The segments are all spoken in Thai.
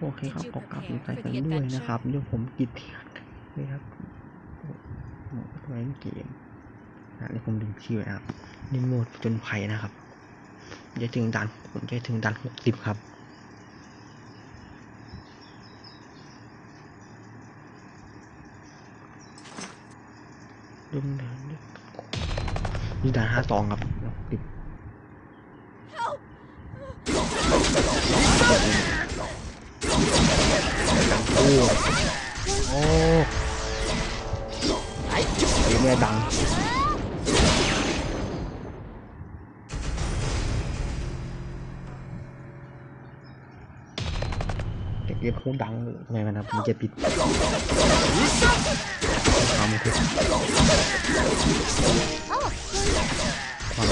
โอเคครับขอกลับใจกันด้วยนะครับเดี๋ยวผมกิดนี่ครับผมไว้เกมนะนี่ผมดึงชื่อนะครับนี่โหมดจนภัยนะครับจะถึงด่านผมจะถึงด่านหกสิบครับดึงด่านนี่นี่ด่านห้าสองครับ แม่ดังเด็กเรียกเขาดังยทำไมมันนะมันจะปิดทำคือความ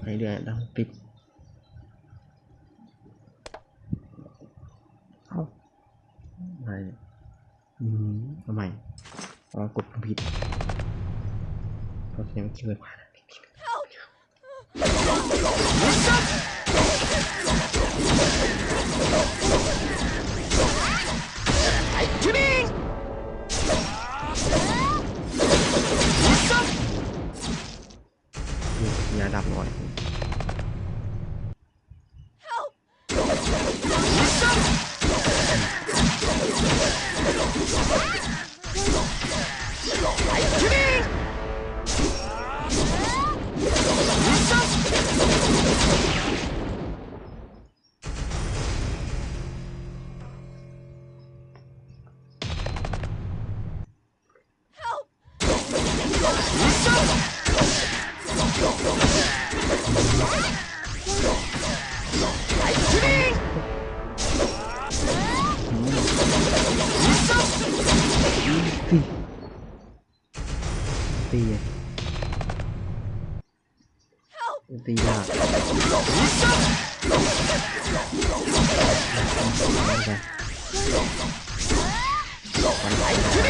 ไปเรื่อยดังปิดเอ้า อะไรอืมทำไมอ๋อกดผิดเพราะเสียงเชื่อผ่านยาดับหน่อย ตีตีไงตียากมันไหลมันไหล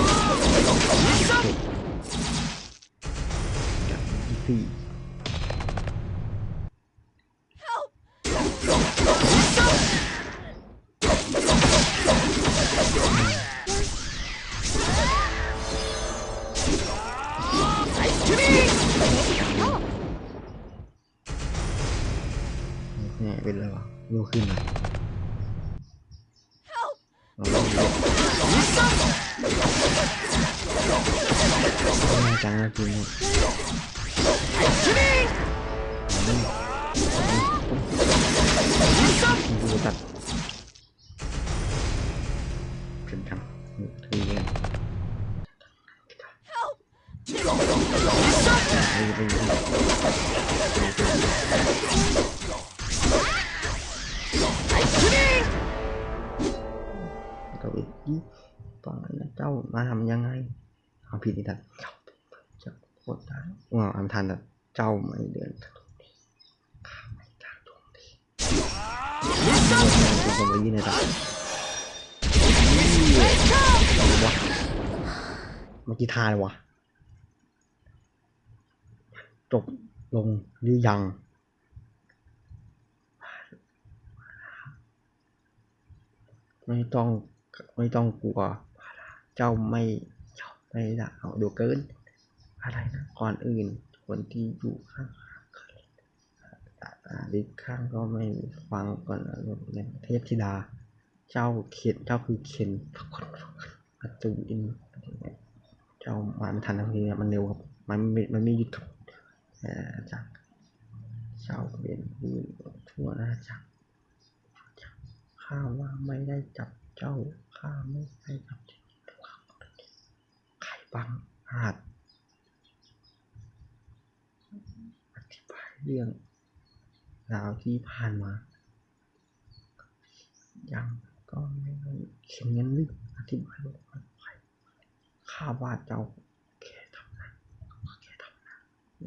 กั ลูกขึ้นอะเราลองดูน่าจังนะทีนี้อืมดูตัดเป็นจังนี่ทีนี้ไปไปไป อีกยี่ตอนนั้นเจ้ามาทำยังไงเอาผิดอีกแล้วเจ้าจะโคตรได้ว้าวอันทันอ่เจ้าไม่เดินถนนนี้ข้าไม่กล้าตรงนี้เป็นคนไปยืนในตาว้าเมื่อกี้ทาเลยวะจบลงหรือยังไม่ต้อง ไม่ต้องกลัว เจ้าไม่ชอบไม่ละเอาดูเกิน อะไรนะ ก่อนอื่น คนที่อยู่ข้างดิข้างก็ไม่ฟังก่อนนะเนี่ยเทพธิดา เจ้าเข็นเจ้าคือเข็นอัจูอิน เจ้ามาไม่ทันทันทีเนี่ยมันเร็วครับ มันมันไม่หยุดครับอ่อจากเจ้าเป็นผู้ทั่วหน้าจักรข้าว่าไม่ได้จับ เจ้าข้าไม่ได้จับเจ้าใครบังอาจอธิบายเรื่องราวที่ผ่านมายังก็ไม่ได้เขียนเงินลึกอธิบายว่าใครข้าว่าเจ้าแค่ทำนะแค่ทำนะ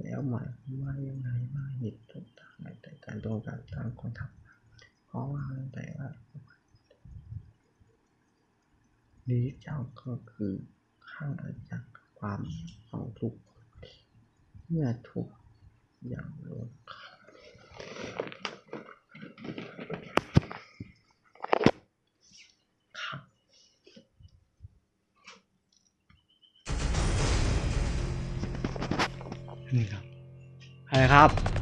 แล้วหมายว่ายังไงว่าเหตุต่างๆในแต่การตรงการต่างคนทำเพราะว่าแต่ว่า นี้เจ้าก็คือข้าข้างจากความสองทุกข์เมื่อทุกข์อย่างลงครับนี่ครับใครครับเจ็บเจ็บลงมาครับ